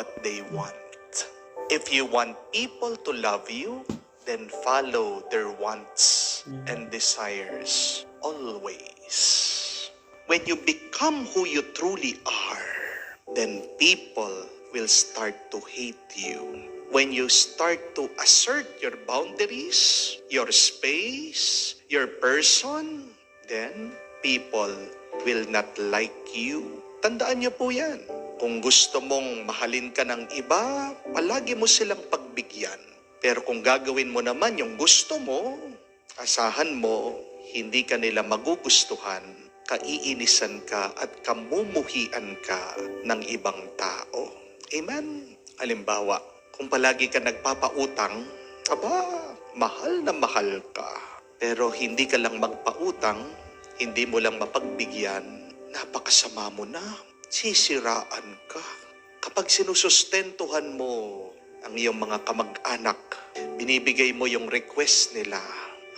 what they want. If you want people to love you, then follow their wants and desires always. When you become who you truly are, then people will start to hate you. When you start to assert your boundaries, your space, your person, then people will not like you. Tandaan niyo po yan. Kung gusto mong mahalin ka ng iba, palagi mo silang pagbigyan. Pero kung gagawin mo naman yung gusto mo, asahan mo, hindi ka nila magugustuhan, kaiinisan ka at kamumuhian ka ng ibang tao. Amen? Halimbawa, kung palagi ka nagpapautang, aba, mahal na mahal ka. Pero hindi ka lang magpautang, hindi mo lang mapagbigyan, napakasama mo na. Sisiraan ka. Kapag sinusustentuhan mo ang iyong mga kamag-anak, binibigay mo yung request nila,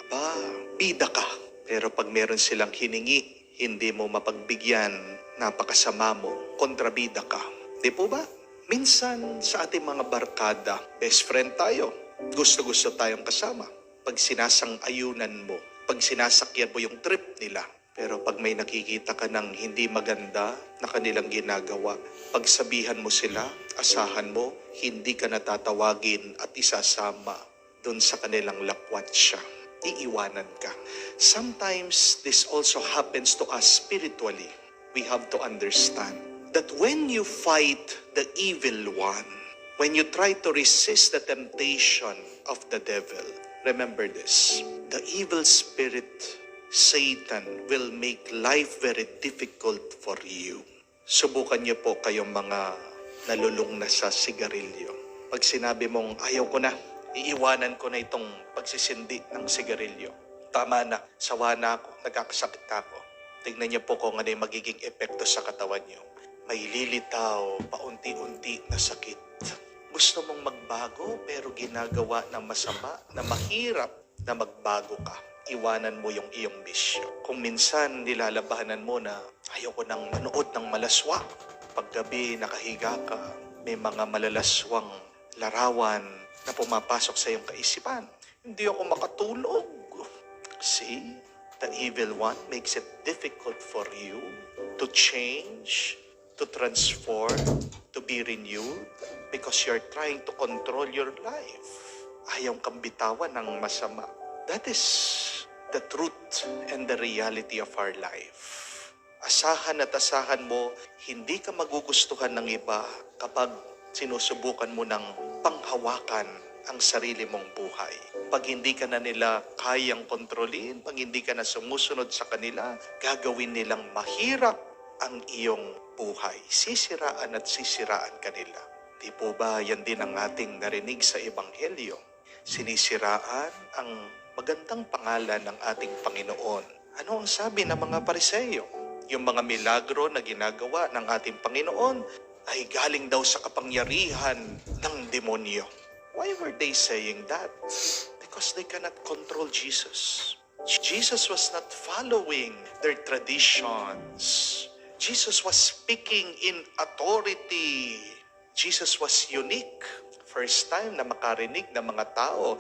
aba, bida ka. Pero pag meron silang hiningi, hindi mo mapagbigyan, napakasama mo, kontrabida ka. Di po ba? Minsan sa ating mga barkada, best friend tayo, gusto-gusto tayong kasama. Pag sinasang-ayunan mo, pag sinasakyan mo yung trip nila, pero pag may nakikita ka ng hindi maganda na kanilang ginagawa, pagsabihan mo sila, asahan mo, hindi ka natatawagin at isasama doon sa kanilang lakwatsa. Iiwanan ka. Sometimes this also happens to us spiritually. We have to understand that when you fight the evil one, when you try to resist the temptation of the devil, remember this the evil spirit Satan will make life very difficult for you. Subukan niyo po kayong mga nalulung na sa sigarilyo. Pag sinabi mong ayaw ko na, iiwanan ko na itong pagsisindi ng sigarilyo. Tama na, sawa na ako, nagkakasakit na ako. Tingnan niyo po kung ano yung magiging epekto sa katawan niyo. May lilitaw, paunti-unti na sakit. Gusto mong magbago pero ginagawa ng masama na mahirap na magbago ka iwanan mo yung iyong bisyo. Kung minsan nilalabahanan mo na ayaw ko nang manood ng malaswa. Paggabi nakahiga ka, may mga malalaswang larawan na pumapasok sa iyong kaisipan. Hindi ako makatulog. See, the evil one makes it difficult for you to change, to transform, to be renewed because you're trying to control your life. Ayaw kang bitawan ng masama. That is the truth and the reality of our life. Asahan at asahan mo, hindi ka magugustuhan ng iba kapag sinusubukan mo ng panghawakan ang sarili mong buhay. Pag hindi ka na nila kayang kontrolin, pag hindi ka na sumusunod sa kanila, gagawin nilang mahirap ang iyong buhay. Sisiraan at sisiraan kanila. Di po ba yan din ang ating narinig sa Ebanghelyo? Sinisiraan ang magandang pangalan ng ating Panginoon. Ano ang sabi ng mga pariseyo? Yung mga milagro na ginagawa ng ating Panginoon ay galing daw sa kapangyarihan ng demonyo. Why were they saying that? Because they cannot control Jesus. Jesus was not following their traditions. Jesus was speaking in authority. Jesus was unique. First time na makarinig ng mga tao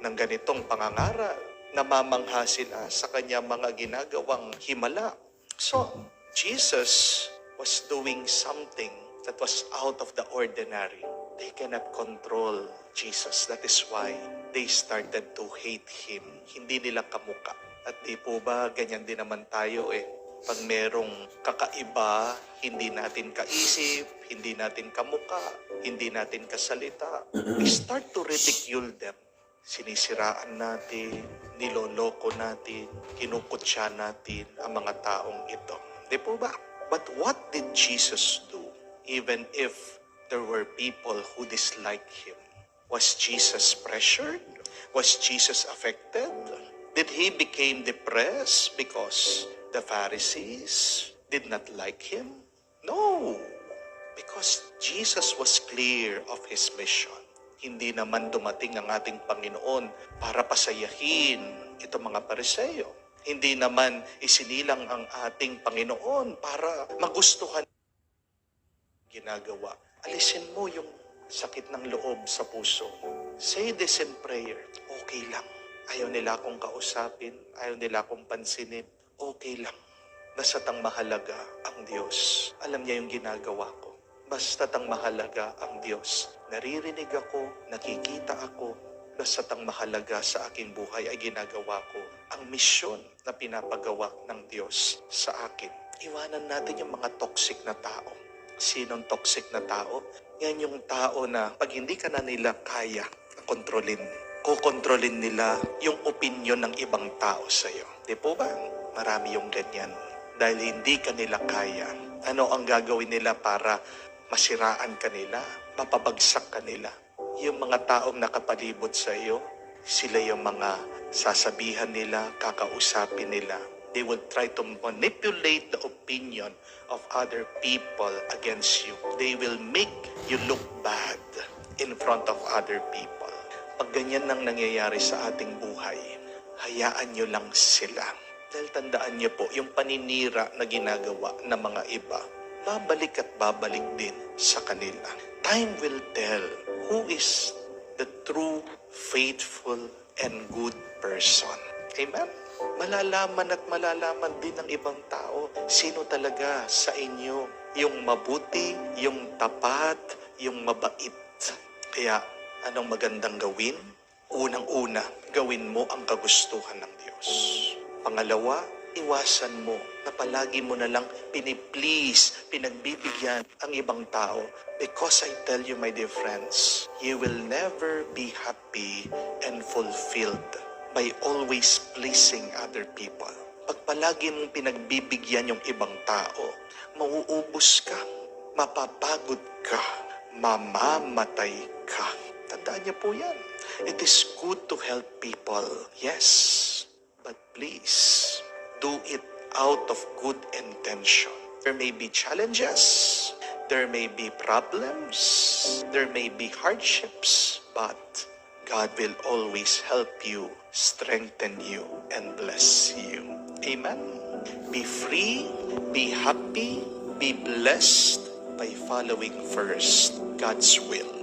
ng ganitong pangangara, namamangha sila sa kanya mga ginagawang himala. So, Jesus was doing something that was out of the ordinary. They cannot control Jesus. That is why they started to hate Him. Hindi nila kamuka. At di po ba, ganyan din naman tayo eh. Pag merong kakaiba, hindi natin kaisip, hindi natin kamuka, hindi natin kasalita, we start to ridicule them sinisiraan natin, niloloko natin, kinukutsa natin ang mga taong ito. Di po ba? But what did Jesus do even if there were people who disliked Him? Was Jesus pressured? Was Jesus affected? Did He became depressed because the Pharisees did not like Him? No! Because Jesus was clear of His mission hindi naman dumating ang ating Panginoon para pasayahin itong mga pariseyo. Hindi naman isinilang ang ating Panginoon para magustuhan ginagawa Alisin mo yung sakit ng loob sa puso. Say this in prayer. Okay lang. Ayaw nila akong kausapin. Ayaw nila akong pansinin. Okay lang. Basta't ang mahalaga ang Diyos. Alam niya yung ginagawa ko. Basta't ang mahalaga ang Diyos. Naririnig ako, nakikita ako. Basta't ang mahalaga sa aking buhay ay ginagawa ko. Ang misyon na pinapagawa ng Diyos sa akin. Iwanan natin yung mga toxic na tao. Sinong toxic na tao? Yan yung tao na pag hindi ka na nila kaya kontrolin, kukontrolin nila yung opinion ng ibang tao sa iyo. Di po ba? Marami yung ganyan. Dahil hindi ka nila kaya. Ano ang gagawin nila para masiraan ka nila, mapabagsak ka nila? Yung mga taong nakapalibot sa iyo, sila yung mga sasabihan nila, kakausapin nila. They will try to manipulate the opinion of other people against you. They will make you look bad in front of other people. Pag ganyan nang nangyayari sa ating buhay, hayaan nyo lang sila. Dahil tandaan nyo po, yung paninira na ginagawa ng mga iba, babalik at babalik din sa kanila. Time will tell who is the true, faithful, and good person. Amen? Malalaman at malalaman din ng ibang tao sino talaga sa inyo yung mabuti, yung tapat, yung mabait. Kaya anong magandang gawin? Unang-una, gawin mo ang kagustuhan ng Diyos. Pangalawa, iwasan mo na palagi mo na lang piniplease, pinagbibigyan ang ibang tao. Because I tell you, my dear friends, you will never be happy and fulfilled by always pleasing other people. Pag palagi mong pinagbibigyan yung ibang tao, mauubos ka, mapapagod ka, mamamatay ka. Tandaan niyo po yan. It is good to help people, yes. But please, do it out of good intention. There may be challenges, there may be problems, there may be hardships, but God will always help you, strengthen you, and bless you. Amen. Be free, be happy, be blessed by following first God's will.